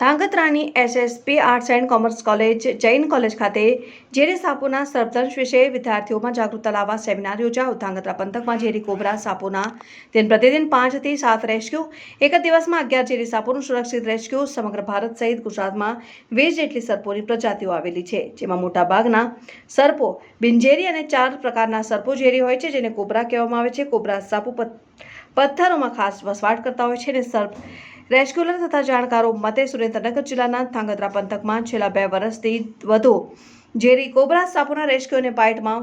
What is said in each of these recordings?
ધાંગધ્રાની SSP arts and commerce college Jain college ખાતે ઝેરી સાપોના સર્પદંશ વિશે વિદ્યાર્થીઓમાં જાગૃતતા લાવવા સેમિનાર યોજાયો. ધાંગધ્રા પંથકમાં ઝેરી કોબરા સાપોના દિન પ્રતિદિન પાંચથી સાત રેસ્ક્યુ, એક જ દિવસમાં અગિયાર ઝેરી સાપોનું સુરક્ષિત રેસ્ક્યુ સમગ્ર ભારત સહિત ગુજરાતમાં વીસ જેટલી સર્પોની પ્રજાતિઓ આવેલી છે, જેમાં મોટાભાગના સર્પો બિનઝેરી અને ચાર પ્રકારના સર્પો ઝેરી હોય છે, જેને કોબરા કહેવામાં આવે છે. કોબરા સાપો પથ્થરોમાં ખાસ વસવાટ કરતા હોય છે અને સર્પ રેસ્ક્યુલર તથા જાણકારો મતે સુરેન્દ્રનગર જિલ્લાના ધાંગધ્રા પંથકમાં છેલ્લા બે વર્ષથી વધુ ઝેરી કોબરા સાપોના રેસ્ક્યુ અને બાઇટમાં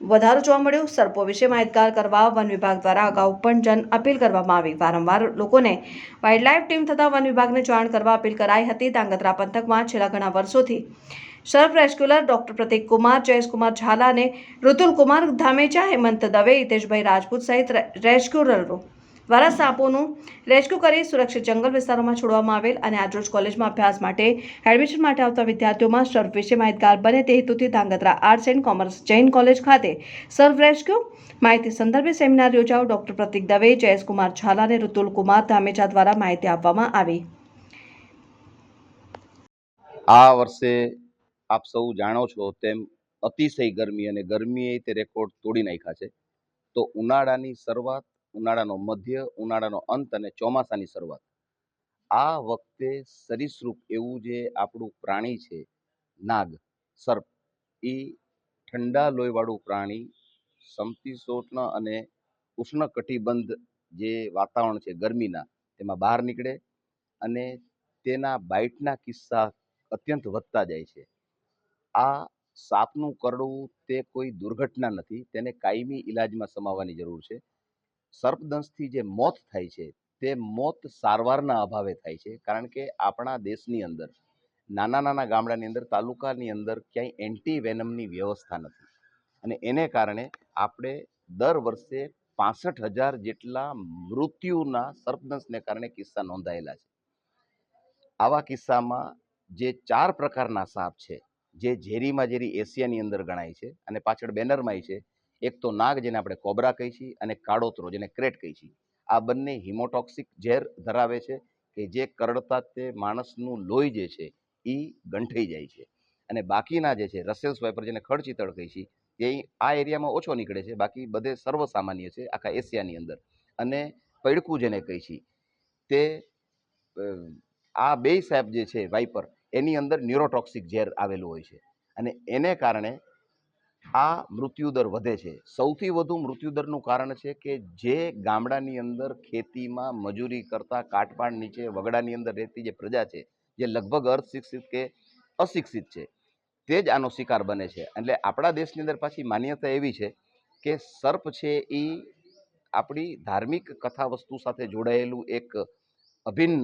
વધારો જોવા મળ્યો. સર્પો વિશે માહિતગાર કરવા વન વિભાગ દ્વારા અગાઉ પણ જન અપીલ કરવામાં આવી. વારંવાર લોકોને વાઇલ્ડલાઇફ ટીમ તથા વન વિભાગને જાણ કરવા અપીલ કરાઈ હતી. ધાંગધ્રા પંથકમાં છેલ્લા ઘણા વર્ષોથી સર્ફ રેસ્ક્યુલર ડોક્ટર પ્રતિક કુમાર જયેશકુમાર ઝાલા અને ઋતુલ કુમાર ધામેચા, હેમંત દવે, હિતેશભાઈ રાજપૂત સહિત રેસ્ક્યુલરો દ્વારા સાપોનું રેસ્ક્યુ કરી સુરક્ષિત જંગલ વિસ્તારોમાં છોડવામાં આવેલ અને આજરોજ કોલેજમાં અભ્યાસ માટે એડમિશન માટે આવતા વિદ્યાર્થીઓમાં સર્ફ વિશે માહિતગાર બને તે હેતુથી Dhrangadhra arts and commerce Jain college ખાતે સર્ફ રેસ્ક્યુ માહિતી સંદર્ભે સેમિનાર યોજાયો. ડોક્ટર પ્રતિક દવે, જયેશકુમાર ઝાલા અને ઋતુલ કુમાર ધામેચા દ્વારા માહિતી આપવામાં આવી. આ વર્ષે આપ સૌ જાણો છો તેમ અતિશય ગરમી અને ગરમીએ તે રેકોર્ડ તોડી નાખ્યા છે. તો ઉનાળાની શરૂઆત ઉનાળાનો મધ્ય, ઉનાળાનો અંત અને ચોમાસાની શરૂઆત. આ વખતે સરીસૃપ એવું જે આપણું પ્રાણી છે, નાગ, સર્પ, એ ઠંડા લોહીવાળું પ્રાણી સમતીશોષ્ણ અને ઉષ્ણકટિબંધ જે વાતાવરણ છે ગરમીના, તેમાં બહાર નીકળે અને તેના બાઇટના કિસ્સા અત્યંત વધતા જાય છે. આ સાપનું કરડવું તે કોઈ દુર્ઘટના નથી, તેને કાયમી ઈલાજમાં સમાવવાની જરૂર છે. સર્પદંશથી જે મોત થાય છે, તે મોત સારવારના અભાવે થાય છે. કારણ કે આપણા દેશની અંદર, નાના નાના ગામડાની અંદર, તાલુકાની અંદર ક્યાંય એન્ટી વેનમની વ્યવસ્થા નથી. અને એને કારણે આપણે દર વર્ષે પાસઠ હજાર જેટલા મૃત્યુના સર્પદંશને કારણે કિસ્સા નોંધાયેલા છે. આવા કિસ્સામાં જે ચાર પ્રકારના સાપ છે, જે ઝેરીમાં ઝેરી એશિયાની અંદર ગણાય છે અને પાછળ બેનરમાંય છે એક તો નાગ જેને આપણે કોબરા કહીએ છીએ અને કાળોતરો જેને ક્રેટ કહીએ છીએ. આ બંને હિમોટોક્સિક ઝેર ધરાવે છે કે જે કરડતા તે માણસનું લોહી જે છે એ ગંઠાઈ જાય છે. અને બાકીના જે છે રસેલ્સ વાઇપર જેને ખડચિતળ કહીએ છીએ તે આ એરિયામાં ઓછો નીકળે છે. બાકી બધે સર્વસામાન્ય છે આખા એશિયાની અંદર. અને પૈડકું જેને કહીએ છીએ તે આ બે સાહેબ જે છે વાઇપર એની અંદર ન્યુરોટોક્સિક ઝેર આવેલું હોય છે. અને એને કારણે આ મૃત્યુદર વધે છે. સૌથી વધુ મૃત્યુદરનું કારણ છે કે જે ગામડાની અંદર ખેતીમાં મજૂરી કરતા કાટપાડ નીચે વગડાની અંદર રહેતી જે પ્રજા છે, જે લગભગ અર્ધશિક્ષિત કે અશિક્ષિત છે, તે જ આનો શિકાર બને છે. એટલે આપણા દેશની અંદર પાછી માન્યતા એવી છે કે સર્પ છે એ આપણી ધાર્મિક કથા વસ્તુ સાથે જોડાયેલું એક અભિન્ન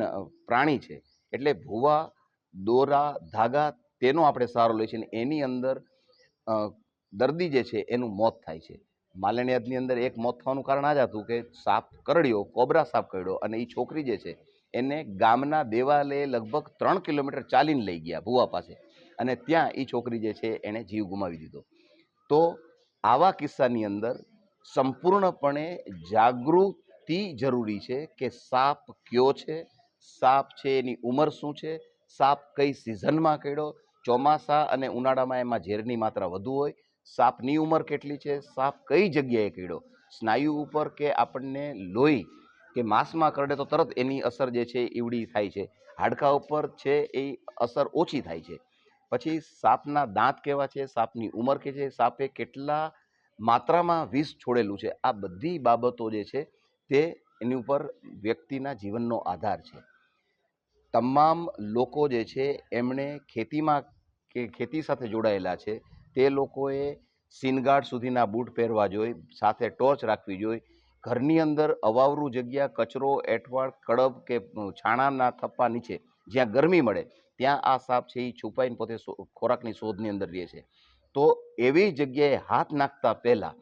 પ્રાણી છે. એટલે ભૂવા, દોરા, ધાગા તેનો આપણે સહારો લઈએ છીએ એની અંદર દર્દી જે છે, એનું મોત થાય છે. માલણિયાદની અંદર એક મોત થવાનું કારણ આ જ હતું કે સાપ કરડ્યો, કોબરા સાપ કરડ્યો અને એ છોકરી જે છે, એને ગામના દેવાલે લગભગ ત્રણ કિલોમીટર ચાલીને લઈ ગયા ભુવા પાસે. અને ત્યાં એ છોકરી જે છે, એણે જીવ ગુમાવી દીધો. તો આવા કિસ્સાની અંદર સંપૂર્ણપણે જાગૃતિ જરૂરી છે કે સાપ કયો છે, સાપ છે એની ઉંમર શું છે, સાપ કઈ સિઝનમાં કર્યો ચોમાસા અને ઉનાળામાં એમાં ઝેરની માત્રા વધુ હોય સાપની ઉંમર કેટલી છે? સાપ કઈ જગ્યાએ કીડો? સ્નાયુ ઉપર કે આપણને લોહી કે માંસમાં કરડે તો તરત એની અસર જે છે ઈવડી થાય છે. હાડકા ઉપર છે એ અસર ઓછી થાય છે. પછી સાપના દાંત કેવા છે? સાપની ઉંમર કે છે? સાપે કેટલા માત્રામાં વિષ છોડેલું છે? આ બધી બાબતો જે છે તે એની ઉપર વ્યક્તિના જીવનનો આધાર છે. તમામ લોકો જે છે એમણે ખેતીમાં કે ખેતી સાથે જોડાયેલા છે. તે લોકોએ સીનગાર્ડ સુધીના બૂટ પહેરવા જોઈએ સાથે ટોર્ચ રાખવી જોઈએ ઘરની અંદર અવાવરું જગ્યા, કચરો એઠવાડ કડબ કે છાણાના થપ્પા નીચે, જ્યાં ગરમી મળે, ત્યાં આ સાપ છે એ છુપાઈને પોતે ખોરાકની શોધની અંદર રહે છે. તો એવી જગ્યાએ હાથ નાખતા પહેલાં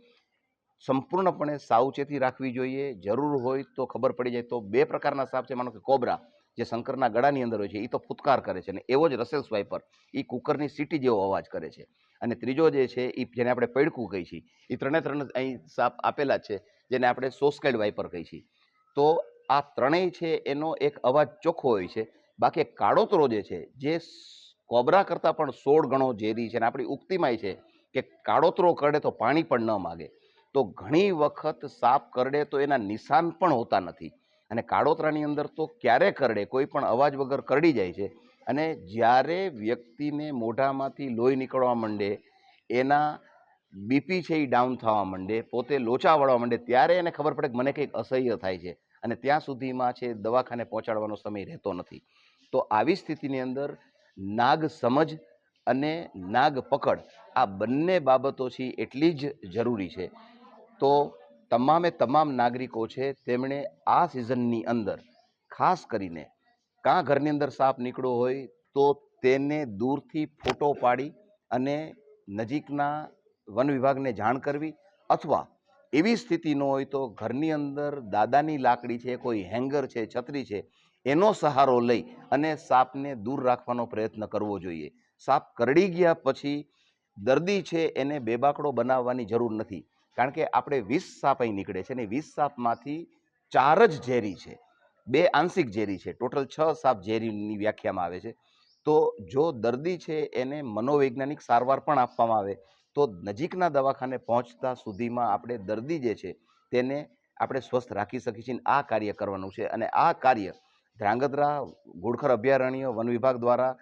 સંપૂર્ણપણે સાવચેતી રાખવી જોઈએ. જરૂર હોય તો ખબર પડી જાય. તો બે પ્રકારના સાપ છે. માનો કે કોબરા. જે શંકરના ગળાની અંદર હોય છે એ તો ફૂટકાર કરે છે. અને એવો જ રસેલ્સ વાઇપર એ કુકરની સીટી જેવો અવાજ કરે છે. અને ત્રીજો જે છે એ જેને આપણે પૈડકું કહીએ છીએ એ ત્રણે ત્રણ અહીં સાપ આપેલા છે, જેને આપણે સોસ્કેડ વાઇપર કહીએ છીએ. તો આ ત્રણેય છે, એનો એક અવાજ ચોખ્ખો હોય છે. બાકી કાળોતરો જે છે, જે કોબરા કરતાં પણ સોળ ગણો ઝેરી છે. અને આપણી ઉક્તિમાંય છે કે કાળોતરો કરડે તો પાણી પણ ન માગે. તો ઘણી વખત સાપ કરડે તો એના નિશાન પણ હોતા નથી. અને કાળોતરાની અંદર તો ક્યારે કરડે? કોઈ પણ અવાજ વગર કરડી જાય છે. અને જ્યારે વ્યક્તિને મોઢામાંથી લોહી નીકળવા માંડે, એના બીપી છે એ ડાઉન થવા માંડે, પોતે લોચા વળવા માંડે, ત્યારે એને ખબર પડે કે મને કંઈક અસહ્ય થાય છે અને ત્યાં સુધીમાં છે દવાખાને પહોંચાડવાનો સમય રહેતો નથી. તો આવી સ્થિતિની અંદર નાગ સમજ અને નાગ પકડ આ બંને બાબતો છે એટલી જ જરૂરી છે. તો તમામે તમામ નાગરિકો છે, તેમણે આ સિઝનની અંદર ખાસ કરીને કાં ઘરની અંદર સાપ નીકળ્યો હોય તો તેને દૂરથી ફોટો પાડી અને નજીકના વન વિભાગને જાણ કરવી અથવા એવી સ્થિતિ ન હોય તો ઘરની અંદર દાદાની લાકડી છે, કોઈ હેંગર છે, છત્રી છે, એનો સહારો લઈ અને સાપને દૂર રાખવાનો પ્રયત્ન કરવો જોઈએ. સાપ કરડી ગયા પછી દર્દી છે, એને બેબાકડો બનાવવાની જરૂર નથી. કારણ કે આપણે વીસ સાપ અહીં નીકળે છે અને વીસ સાપમાંથી ચાર જ ઝેરી છે. બે આંશિક ઝેરી છે. ટોટલ છ સાપ ઝેરીની વ્યાખ્યામાં આવે છે. તો જો દર્દી છે એને મનોવૈજ્ઞાનિક સારવાર પણ આપવામાં આવે, તો નજીકના દવાખાને પહોંચતા સુધીમાં આપણે દર્દી જે છે તેને આપણે સ્વસ્થ રાખી શકીએ છીએ આ કાર્ય કરવાનું છે. અને આ કાર્ય ધ્રાંગધ્રા ઘોડખર અભયારણ્ય વન વિભાગ દ્વારા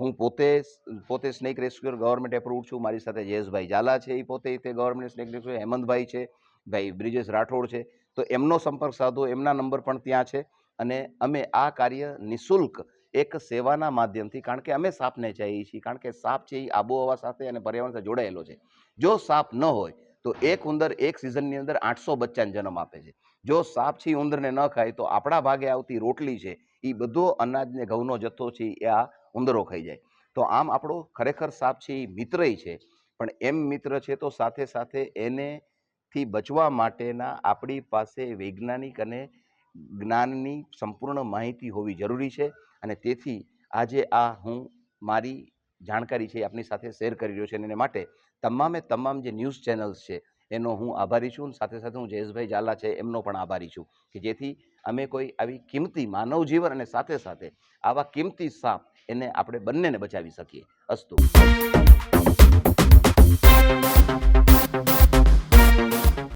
હું પોતે પોતે સ્નેક રેસ્ક્યુઅર ગવર્મેન્ટ એપ્રુવ છું. મારી સાથે જયેશભાઈ ઝાલા છે એ પોતે તે ગવર્મેન્ટ સ્નેક રેસ્ક્યુઅર હેમંતભાઈ છે, ભાઈ બ્રિજેશ રાઠોડ છે. તો એમનો સંપર્ક સાધો, એમના નંબર પણ ત્યાં છે. અને અમે આ કાર્ય નિઃશુલ્ક એક સેવાના માધ્યમથી, કારણ કે અમે સાપને ચાહીએ છીએ, કારણ કે સાપ છે એ આબોહવા સાથે અને પર્યાવરણ સાથે જોડાયેલો છે. જો સાપ ન હોય, તો એક ઉંદર એક સિઝનની અંદર આઠસો બચ્ચાને જન્મ આપે છે. જો સાપ છે એ ઉંદરને ન ખાય, તો આપણા ભાગે આવતી રોટલી છે એ બધો અનાજને, ઘઉંનો જથ્થો છે એ આ ઉંદરો ખાઈ જાય. તો આમ આપણો ખરેખર સાપ છે એ મિત્રય છે. પણ એમ મિત્ર છે તો સાથે સાથે એને થી બચવા માટેના આપણી પાસે વૈજ્ઞાનિક અને જ્ઞાનની સંપૂર્ણ માહિતી હોવી જરૂરી છે. અને તેથી આજે આ હું મારી જાણકારી છે આપની સાથે શેર કરી રહ્યો છે. અને એને માટે તમામે તમામ જે ન્યૂઝ ચેનલ્સ છે એનો હું આભારી છું. અને સાથે સાથે હું જયેશભાઈ ઝાલા છે એમનો પણ આભારી છું. કે જેથી અમે કોઈ આવી કિંમતી માનવ જીવન અને સાથે સાથે આવા કિંમતી સાપ એને આપણે બંનેને બચાવી શકીએ. અસ્તુ.